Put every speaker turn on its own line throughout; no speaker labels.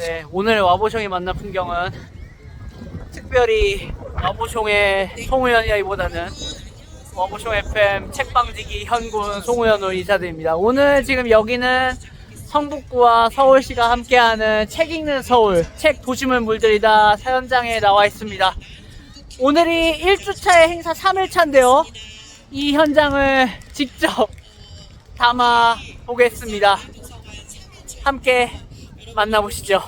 네, 오늘 와보숑이 만난 풍경은 특별히 와보숑의 송우현이라기보다는 와보숑 FM 책방지기 현군 송우현으로 인사드립니다. 오늘 지금 여기는 성북구와 서울시가 함께하는 책 읽는 서울, 책 도심을 물들이다 사연장에 나와 있습니다. 오늘이 1주차의 행사 3일차인데요. 이 현장을 직접 담아 보겠습니다. 함께 만나보시죠.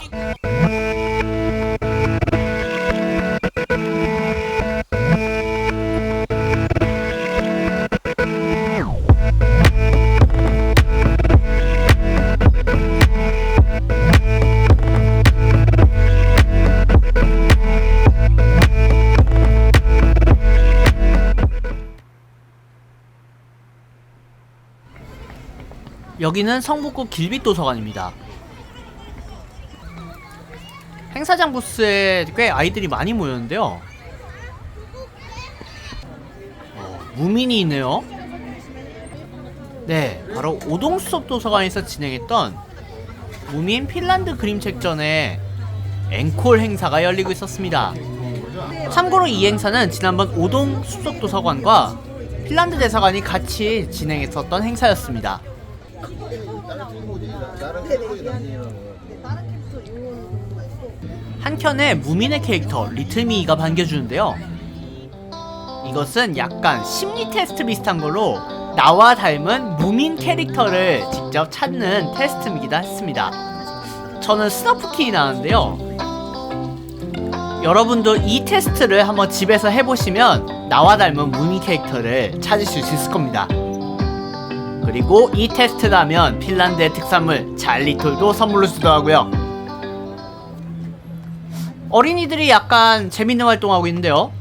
여기는 성북구 길빛도서관입니다. 행사장 부스에 꽤 아이들이 많이 모였는데요. 어, 무민이 있네요. 네, 바로 오동수업 도서관에서 진행했던 무민 핀란드 그림책전의 앵콜 행사가 열리고 있었습니다. 참고로 이 행사는 지난번 오동 수석 도서관과 핀란드 대사관이 같이 진행했었던 행사였습니다. 한켠에 무민의 캐릭터 리틀미가 반겨주는데요. 이것은 약간 심리 테스트 비슷한 걸로 나와 닮은 무민 캐릭터를 직접 찾는 테스트이기도 했습니다. 저는 스너프킨이 나왔는데요. 여러분도 이 테스트를 한번 집에서 해보시면 나와 닮은 무민 캐릭터를 찾으실 수 있을 겁니다. 그리고 이 테스트를 하면 핀란드의 특산물 잘리톨도 선물로 주더라고요. 어린이들이 약간 재밌는 활동하고 있는데요.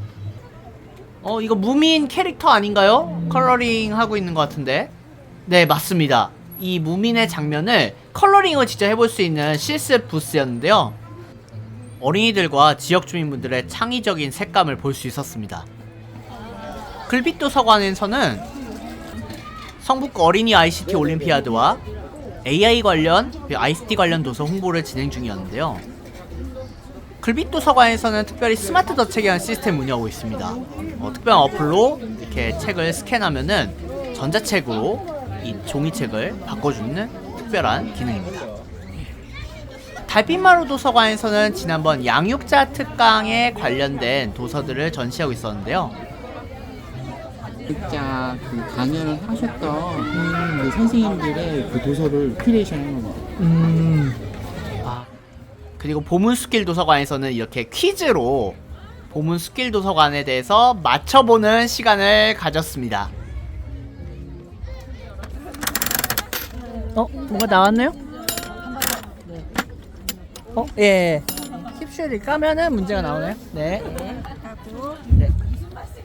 어, 이거 무민 캐릭터 아닌가요? 컬러링 하고 있는 것 같은데. 네, 맞습니다. 이 무민의 장면을 컬러링을 직접 해볼 수 있는 실습 부스였는데요. 어린이들과 지역 주민분들의 창의적인 색감을 볼 수 있었습니다. 글빛 도서관에서는 성북 어린이 ICT 올림피아드와 AI 관련, ICT 관련 도서 홍보를 진행 중이었는데요. 글빛 도서관에서는 특별히 스마트 더책이라는 시스템 운영하고 있습니다. 어, 특별한 어플로 이렇게 책을 스캔하면은 전자책으로 이 종이책을 바꿔주는 특별한 기능입니다. 달빛마루 도서관에서는 지난번 양육자 특강에 관련된 도서들을 전시하고 있었는데요.
진짜 그 강연을 하셨던 그 선생님들의 그 도서를 큐레이션 한 겁니다.
음. 아. 그리고 보문 스킬 도서관에서는 이렇게 퀴즈로 보문 스킬 도서관에 대해서 맞춰보는 시간을 가졌습니다. 어? 뭐가 나왔나요? 어? 예. 캡슐을 까면은 문제가 나오나요? 네.
하고
네.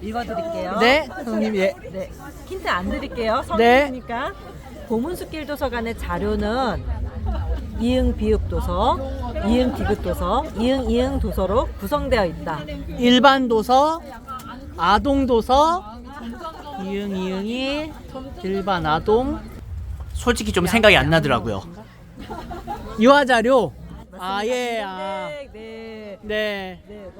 읽어드릴게요.
네, 선생님, 예.
네. 힌트 안 드릴게요.
네.
성인이니까. 보문스킬 도서관의 자료는 이응 비읍 도서, 이응 디귿 도서, 이응 이응 도서로 구성되어 있다.
일반 도서, 아동 도서, 이응 이응이 일반 아동. 솔직히 좀 생각이 안 나더라고요. 유아 자료. 아 예, 아
네.
네.
네.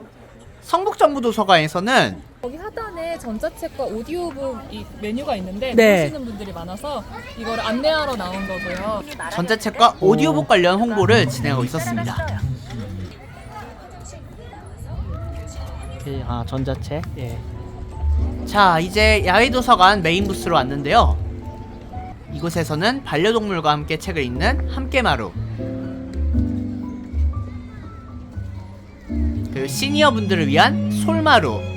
성북정부도서관에서는
여기 하단에 전자책과 오디오북 이 메뉴가 있는데
네.
모르시는 분들이 많아서 이거를 안내하러 나온 거고요.
전자책과 오디오북 관련 홍보를 진행하고 있었습니다. 아 전자책. 예. 자 이제 야외 도서관 메인 부스로 왔는데요. 이곳에서는 반려동물과 함께 책을 읽는 함께마루 그리고 시니어 분들을 위한 솔마루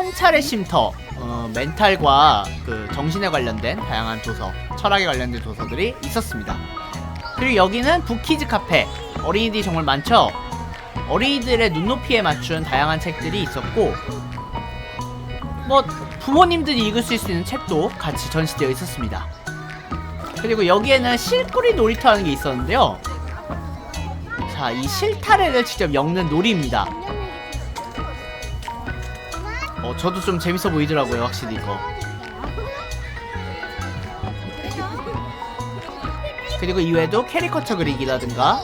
성찰의 쉼터 어, 멘탈과 그 정신에 관련된 다양한 도서 철학에 관련된 도서들이 있었습니다. 그리고 여기는 북키즈 카페 어린이들이 정말 많죠? 어린이들의 눈높이에 맞춘 다양한 책들이 있었고 뭐 부모님들이 읽을 수 있는 책도 같이 전시되어 있었습니다. 그리고 여기에는 실꾸리 놀이터라는 게 있었는데요. 자, 이 실타래를 직접 엮는 놀이입니다. 어, 저도 좀 재밌어 보이더라고요, 확실히 이거. 그리고 이외에도 캐리커처 그리기라든가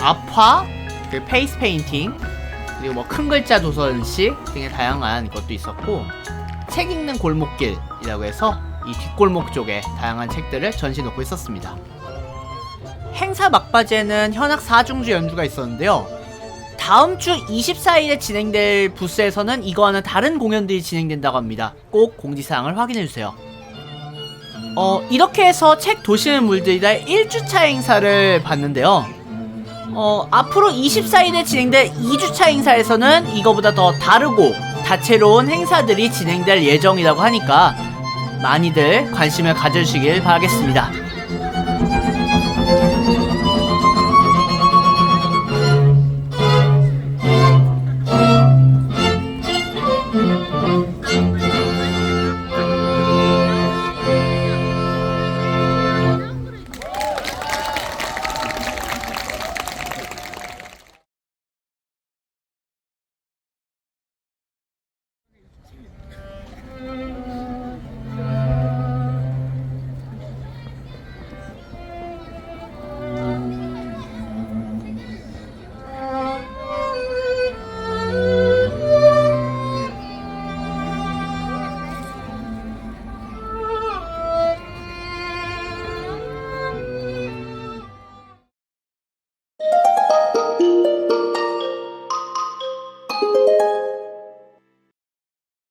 아파, 그 페이스 페인팅, 그리고 뭐 큰 글자 도서식 등의 다양한 것도 있었고 책 읽는 골목길이라고 해서 이 뒷골목 쪽에 다양한 책들을 전시 놓고 있었습니다. 행사 막바지에는 현악 4중주 연주가 있었는데요. 다음 주 24일에 진행될 부스에서는 이거와는 다른 공연들이 진행된다고 합니다. 꼭 공지사항을 확인해주세요. 어, 이렇게 해서 책 도시의 물들이다 1주차 행사를 봤는데요. 어, 앞으로 24일에 진행될 2주차 행사에서는 이거보다 더 다르고 다채로운 행사들이 진행될 예정이라고 하니까 많이들 관심을 가져주시길 바라겠습니다.